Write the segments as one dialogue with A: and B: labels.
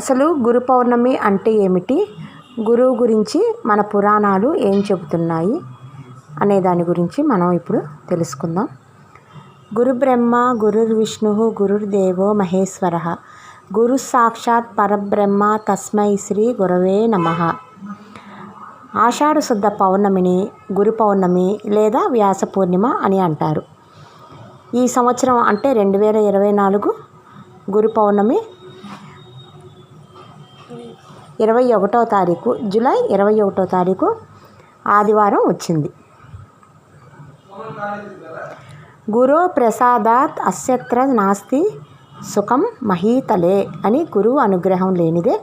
A: అసలు గురు పౌర్ణమి అంటే ఏమిటి గురువు గురించి మన పురాణాలు ఏం చెబుతున్నాయి అనే దాని గురించి మనం ఇప్పుడు తెలుసుకుందాం గురు బ్రహ్మ గురుర్ విష్ణు గురుర్దేవో మహేశ్వర గురు సాక్షాత్ పరబ్రహ్మ తస్మై శ్రీ గురవే నమ ఆషాఢ శుద్ధ పౌర్ణమిని గురు పౌర్ణమి లేదా వ్యాస పూర్ణిమ అని అంటారు ఈ సంవత్సరం అంటే రెండు వేల ఇరవై నాలుగు గురు పౌర్ణమి ఇరవై ఒకటో తారీఖు జూలై ఇరవై ఒకటో తారీఖు ఆదివారం వచ్చింది గురో ప్రసాదాత్ అస్యత్ర నాస్తి సుఖం మహీతలే అని గురువు అనుగ్రహం లేనిదే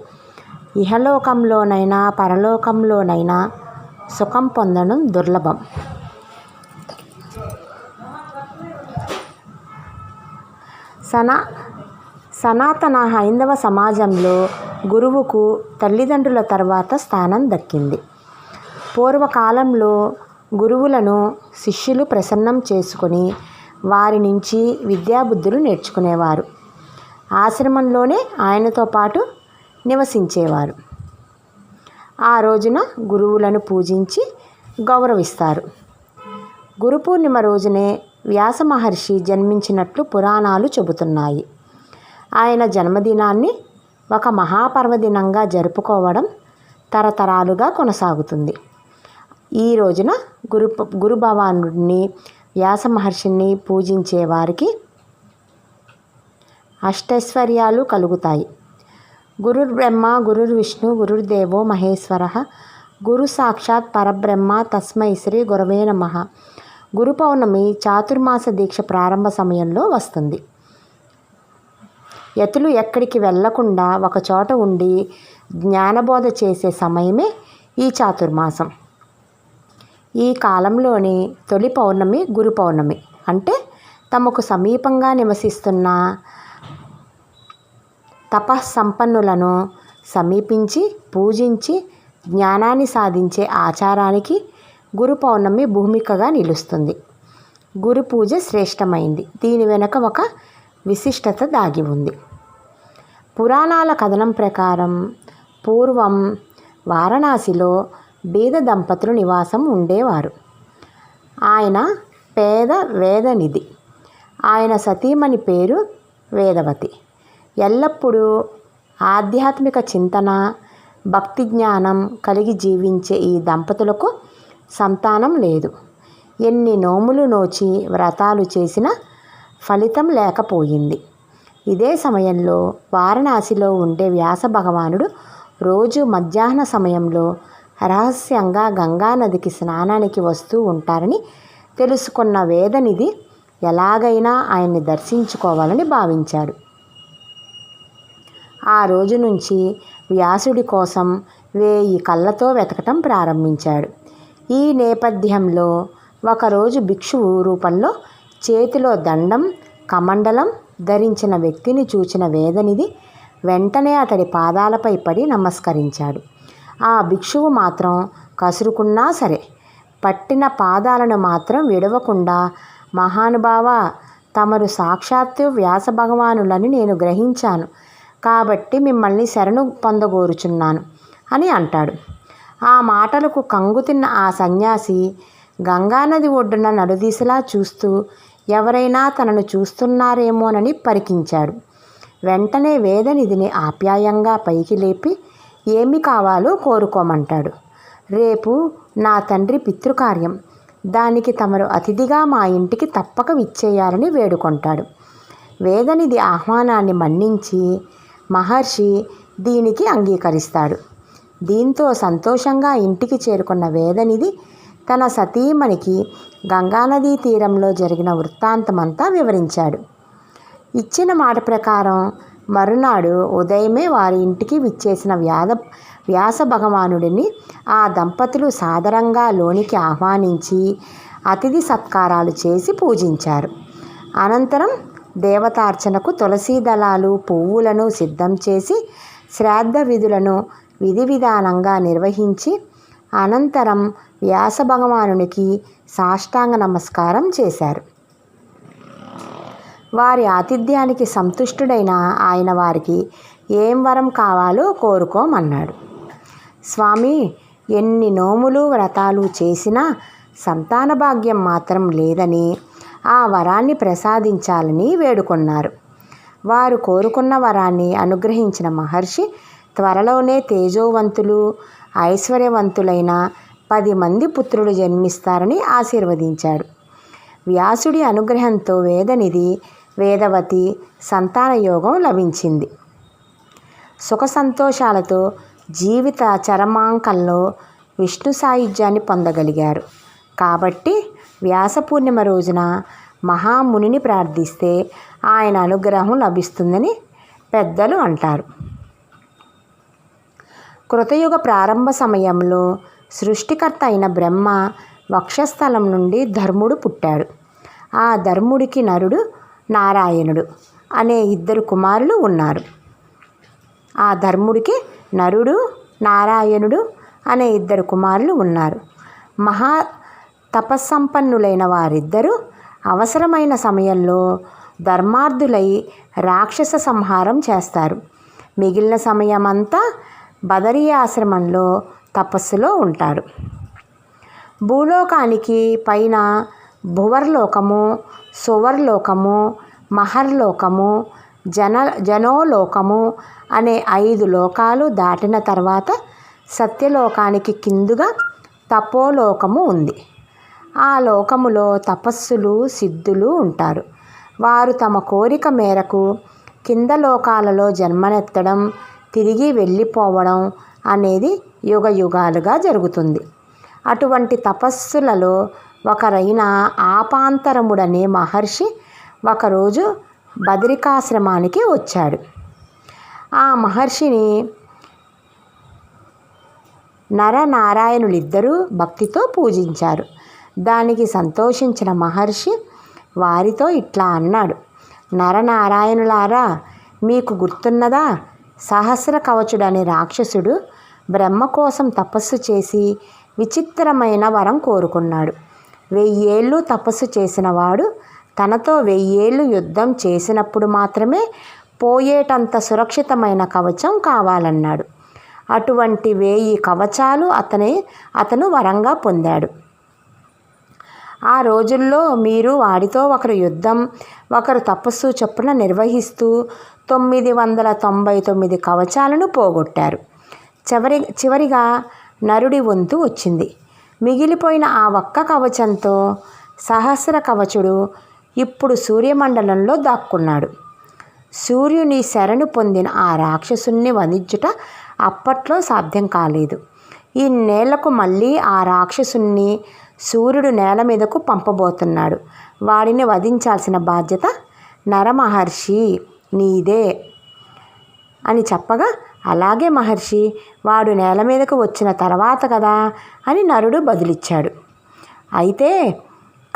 A: ఇహలోకంలోనైనా పరలోకంలోనైనా సుఖం పొందడం దుర్లభం సనా సనాతన హైందవ సమాజంలో గురువుకు తల్లిదండ్రుల తర్వాత స్థానం దక్కింది పూర్వకాలంలో గురువులను శిష్యులు ప్రసన్నం చేసుకొని వారి నుంచి విద్యాబుద్ధులు నేర్చుకునేవారు ఆశ్రమంలోనే ఆయనతో పాటు నివసించేవారు ఆ రోజున గురువులను పూజించి గౌరవిస్తారు గురు పూర్ణిమ రోజునే వ్యాస మహర్షి జన్మించినట్లు పురాణాలు చెబుతున్నాయి ఆయన జన్మదినాన్ని ఒక మహాపర్వదినంగా జరుపుకోవడం తరతరాలుగా కొనసాగుతుంది ఈ రోజున గురు గురు వ్యాస మహర్షిని పూజించే వారికి అష్టైశ్వర్యాలు కలుగుతాయి గురు బ్రహ్మ గురు విష్ణు గురుర్దేవో మహేశ్వర గురు సాక్షాత్ పరబ్రహ్మ తస్మై శ్రీ గురవే నమ గురు పౌర్ణమి చాతుర్మాస దీక్ష ప్రారంభ సమయంలో వస్తుంది యతులు ఎక్కడికి వెళ్లకుండా ఒకచోట ఉండి జ్ఞానబోధ చేసే సమయమే ఈ చాతుర్మాసం ఈ కాలంలోని తొలి పౌర్ణమి గురు పౌర్ణమి అంటే తమకు సమీపంగా నివసిస్తున్న తపస్సంపన్నులను సమీపించి పూజించి జ్ఞానాన్ని సాధించే ఆచారానికి గురు పౌర్ణమి భూమికగా నిలుస్తుంది గురు పూజ శ్రేష్టమైంది దీని వెనుక ఒక విశిష్టత దాగి ఉంది పురాణాల కథనం ప్రకారం పూర్వం వారణాసిలో బీద దంపతులు నివాసం ఉండేవారు ఆయన పేద వేదనిధి ఆయన సతీమణి పేరు వేదవతి ఎల్లప్పుడూ ఆధ్యాత్మిక చింతన భక్తి జ్ఞానం కలిగి జీవించే ఈ దంపతులకు సంతానం లేదు ఎన్ని నోములు నోచి వ్రతాలు చేసినా ఫలితం లేకపోయింది ఇదే సమయంలో వారణాసిలో ఉండే వ్యాస భగవానుడు రోజు మధ్యాహ్న సమయంలో రహస్యంగా గంగానదికి స్నానానికి వస్తూ ఉంటారని తెలుసుకున్న వేదనిధి ఎలాగైనా ఆయన్ని దర్శించుకోవాలని భావించాడు ఆ రోజు నుంచి వ్యాసుడి కోసం వేయి కళ్ళతో వెతకటం ప్రారంభించాడు ఈ నేపథ్యంలో ఒకరోజు భిక్షువు రూపంలో చేతిలో దండం కమండలం ధరించిన వ్యక్తిని చూచిన వేదనిధి వెంటనే అతడి పాదాలపై పడి నమస్కరించాడు ఆ భిక్షువు మాత్రం కసురుకున్నా సరే పట్టిన పాదాలను మాత్రం విడవకుండా మహానుభావ తమరు సాక్షాత్తు వ్యాస భగవానులని నేను గ్రహించాను కాబట్టి మిమ్మల్ని శరణు పొందగోరుచున్నాను అని అంటాడు ఆ మాటలకు కంగుతిన్న ఆ సన్యాసి గంగానది ఒడ్డున నలుదీసలా చూస్తూ ఎవరైనా తనను చూస్తున్నారేమోనని పరికించాడు వెంటనే వేదనిధిని ఆప్యాయంగా పైకి లేపి ఏమి కావాలో కోరుకోమంటాడు రేపు నా తండ్రి పితృకార్యం దానికి తమరు అతిథిగా మా ఇంటికి తప్పక విచ్చేయాలని వేడుకొంటాడు వేదనిధి ఆహ్వానాన్ని మన్నించి మహర్షి దీనికి అంగీకరిస్తాడు దీంతో సంతోషంగా ఇంటికి చేరుకున్న వేదనిధి తన సతీమణికి గంగానదీ తీరంలో జరిగిన వృత్తాంతమంతా వివరించాడు ఇచ్చిన మాట ప్రకారం మరునాడు ఉదయమే వారి ఇంటికి విచ్చేసిన వ్యాద వ్యాస భగవానుడిని ఆ దంపతులు సాదరంగా లోనికి ఆహ్వానించి అతిథి సత్కారాలు చేసి పూజించారు అనంతరం దేవతార్చనకు తులసీ దళాలు పువ్వులను సిద్ధం చేసి శ్రాద్ధ విధులను విధి విధానంగా నిర్వహించి అనంతరం వ్యాస భగవానునికి సాష్టాంగ నమస్కారం చేశారు వారి ఆతిథ్యానికి సంతుష్టుడైన ఆయన వారికి ఏం వరం కావాలో కోరుకోమన్నాడు స్వామి ఎన్ని నోములు వ్రతాలు చేసినా సంతాన భాగ్యం మాత్రం లేదని ఆ వరాన్ని ప్రసాదించాలని వేడుకున్నారు వారు కోరుకున్న వరాన్ని అనుగ్రహించిన మహర్షి త్వరలోనే తేజోవంతులు ఐశ్వర్యవంతులైన పది మంది పుత్రులు జన్మిస్తారని ఆశీర్వదించాడు వ్యాసుడి అనుగ్రహంతో వేదనిధి వేదవతి సంతాన యోగం లభించింది సుఖ సంతోషాలతో జీవిత చరమాంకంలో విష్ణు సాయుధ్యాన్ని పొందగలిగారు కాబట్టి వ్యాస పూర్ణిమ రోజున మహామునిని ప్రార్థిస్తే ఆయన అనుగ్రహం లభిస్తుందని పెద్దలు అంటారు కృతయుగ ప్రారంభ సమయంలో సృష్టికర్త అయిన బ్రహ్మ వక్షస్థలం నుండి ధర్ముడు పుట్టాడు ఆ ధర్ముడికి నరుడు నారాయణుడు అనే ఇద్దరు కుమారులు ఉన్నారు ఆ ధర్ముడికి నరుడు నారాయణుడు అనే ఇద్దరు కుమారులు ఉన్నారు మహా తపస్సంపన్నులైన వారిద్దరూ అవసరమైన సమయంలో ధర్మార్థులై రాక్షస సంహారం చేస్తారు మిగిలిన సమయమంతా బదరీ ఆశ్రమంలో తపస్సులో ఉంటారు భూలోకానికి పైన భువర్లోకము సువర్లోకము మహర్లోకము జన జనోలోకము అనే ఐదు లోకాలు దాటిన తర్వాత సత్యలోకానికి కిందుగా తపోలోకము ఉంది ఆ లోకములో తపస్సులు సిద్ధులు ఉంటారు వారు తమ కోరిక మేరకు కింద లోకాలలో జన్మనెత్తడం తిరిగి వెళ్ళిపోవడం అనేది యుగ యుగాలుగా జరుగుతుంది అటువంటి తపస్సులలో ఒకరైన ఆపాంతరముడనే మహర్షి ఒకరోజు బదరికాశ్రమానికి వచ్చాడు ఆ మహర్షిని నరనారాయణులిద్దరూ భక్తితో పూజించారు దానికి సంతోషించిన మహర్షి వారితో ఇట్లా అన్నాడు నరనారాయణులారా మీకు గుర్తున్నదా సహస్ర కవచుడు అనే రాక్షసుడు బ్రహ్మ కోసం తపస్సు చేసి విచిత్రమైన వరం కోరుకున్నాడు వెయ్యేళ్ళు తపస్సు చేసినవాడు తనతో వెయ్యేళ్ళు యుద్ధం చేసినప్పుడు మాత్రమే పోయేటంత సురక్షితమైన కవచం కావాలన్నాడు అటువంటి వేయి కవచాలు అతనే అతను వరంగా పొందాడు ఆ రోజుల్లో మీరు వాడితో ఒకరు యుద్ధం ఒకరు తపస్సు చొప్పున నిర్వహిస్తూ తొమ్మిది వందల తొంభై తొమ్మిది కవచాలను పోగొట్టారు చివరి చివరిగా నరుడి వంతు వచ్చింది మిగిలిపోయిన ఆ ఒక్క కవచంతో సహస్ర కవచుడు ఇప్పుడు సూర్యమండలంలో దాక్కున్నాడు సూర్యుని శరణు పొందిన ఆ రాక్షసుణ్ణి వధించుట అప్పట్లో సాధ్యం కాలేదు ఈ నేలకు మళ్ళీ ఆ రాక్షసుణ్ణి సూర్యుడు నేల మీదకు పంపబోతున్నాడు వాడిని వధించాల్సిన బాధ్యత నరమహర్షి నీదే అని చెప్పగా అలాగే మహర్షి వాడు నేల మీదకు వచ్చిన తర్వాత కదా అని నరుడు బదులిచ్చాడు అయితే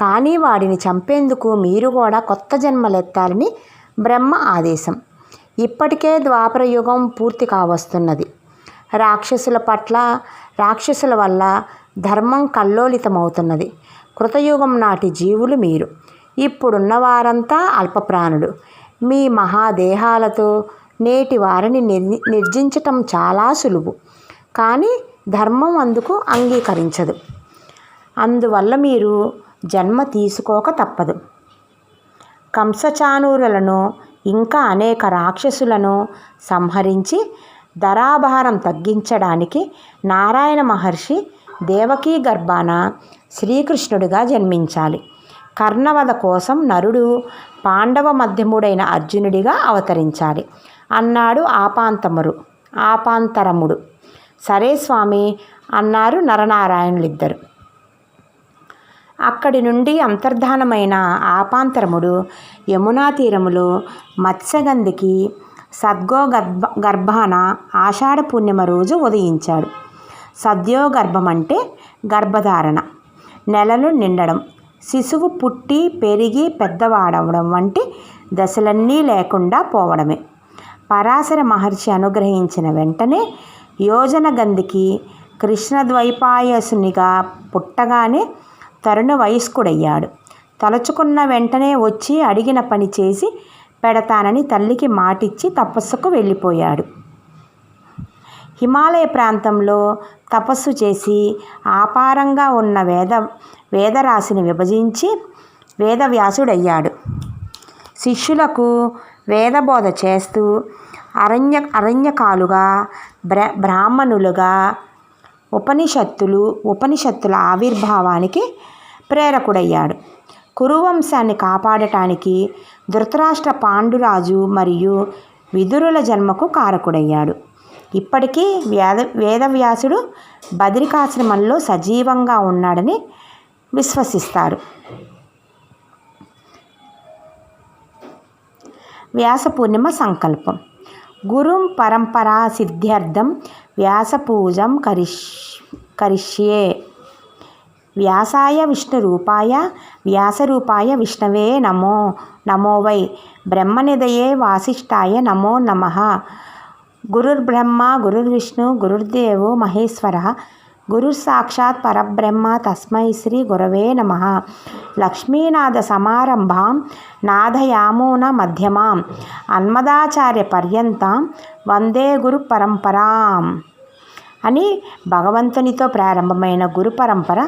A: కానీ వాడిని చంపేందుకు మీరు కూడా కొత్త జన్మలెత్తాలని బ్రహ్మ ఆదేశం ఇప్పటికే ద్వాపరయుగం పూర్తి కావస్తున్నది రాక్షసుల పట్ల రాక్షసుల వల్ల ధర్మం కల్లోలితమవుతున్నది కృతయుగం నాటి జీవులు మీరు ఇప్పుడున్న వారంతా అల్పప్రాణుడు మీ మహాదేహాలతో నేటి వారిని నిర్జించటం చాలా సులువు కానీ ధర్మం అందుకు అంగీకరించదు అందువల్ల మీరు జన్మ తీసుకోక తప్పదు కంసచానూరులను ఇంకా అనేక రాక్షసులను సంహరించి ధరాభారం తగ్గించడానికి నారాయణ మహర్షి దేవకీ గర్భాన శ్రీకృష్ణుడిగా జన్మించాలి కర్ణవధ కోసం నరుడు పాండవ మధ్యముడైన అర్జునుడిగా అవతరించాలి అన్నాడు ఆపాంతమురు ఆపాంతరముడు సరే స్వామి అన్నారు నరనారాయణులిద్దరు అక్కడి నుండి అంతర్ధానమైన ఆపాంతరముడు యమునా తీరములో మత్స్యగంధికి సద్గో గర్భ గర్భాన ఆషాఢ పూర్ణిమ రోజు ఉదయించాడు సద్యో గర్భం అంటే గర్భధారణ నెలలు నిండడం శిశువు పుట్టి పెరిగి పెద్దవాడవడం వంటి దశలన్నీ లేకుండా పోవడమే పరాశర మహర్షి అనుగ్రహించిన వెంటనే యోజన గంధికి కృష్ణద్వైపాయసునిగా పుట్టగానే తరుణ వయస్కుడయ్యాడు తలుచుకున్న వెంటనే వచ్చి అడిగిన పని చేసి పెడతానని తల్లికి మాటిచ్చి తపస్సుకు వెళ్ళిపోయాడు హిమాలయ ప్రాంతంలో తపస్సు చేసి ఆపారంగా ఉన్న వేద వేదరాశిని విభజించి వేదవ్యాసుడయ్యాడు శిష్యులకు వేదబోధ చేస్తూ అరణ్య అరణ్యకాలుగా బ్ర బ్రాహ్మణులుగా ఉపనిషత్తులు ఉపనిషత్తుల ఆవిర్భావానికి ప్రేరకుడయ్యాడు కురువంశాన్ని కాపాడటానికి ధృతరాష్ట్ర పాండురాజు మరియు విదురుల జన్మకు కారకుడయ్యాడు ఇప్పటికీ వేద వేదవ్యాసుడు బదిరికాశ్రమంలో సజీవంగా ఉన్నాడని విశ్వసిస్తారు వ్యాస పూర్ణిమ సంకల్పం గురుం పరంపరా సిద్ధ్యర్థం వ్యాసపూజం కరిష్ కరిష్యే వ్యాసాయ విష్ణు రూపాయ వ్యాసరూపాయ విష్ణవే నమో నమో వై బ్రహ్మనిదయే వాసిష్ఠాయ నమో నమ గురుర్బ్రహ్మ గురుర్విష్ణు గురుర్దేవో మహేశ్వర గురుసాక్షాత్ పరబ్రహ్మ తస్మై శ్రీ గురవే నమ లక్ష్మీనాథ సమారంభాం నాదయామూన మధ్యమాం అన్మదాచార్య పర్యంతం వందే గురు పరంపరాం అని భగవంతునితో ప్రారంభమైన గురు పరంపర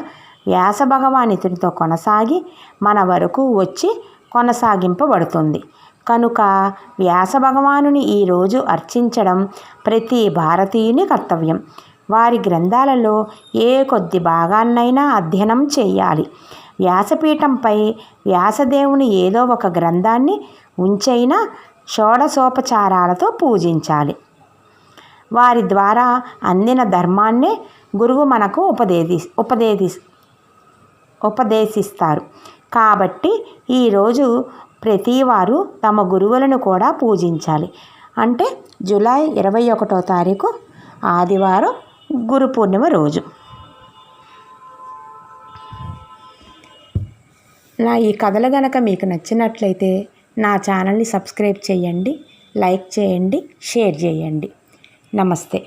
A: వ్యాసభగవానితునితో కొనసాగి మన వరకు వచ్చి కొనసాగింపబడుతుంది కనుక వ్యాసభగవానుని ఈరోజు అర్చించడం ప్రతి భారతీయుని కర్తవ్యం వారి గ్రంథాలలో ఏ కొద్ది భాగాన్నైనా అధ్యయనం చేయాలి వ్యాసపీఠంపై వ్యాసదేవుని ఏదో ఒక గ్రంథాన్ని ఉంచైనా షోడసోపచారాలతో పూజించాలి వారి ద్వారా అందిన ధర్మాన్నే గురువు మనకు ఉపదేది ఉపదేది ఉపదేశిస్తారు కాబట్టి ఈరోజు ప్రతివారు తమ గురువులను కూడా పూజించాలి అంటే జూలై ఇరవై ఒకటో తారీఖు ఆదివారం గురు పూర్ణిమ రోజు నా ఈ కథలు గనక మీకు నచ్చినట్లయితే నా ఛానల్ని సబ్స్క్రైబ్ చేయండి లైక్ చేయండి షేర్ చేయండి నమస్తే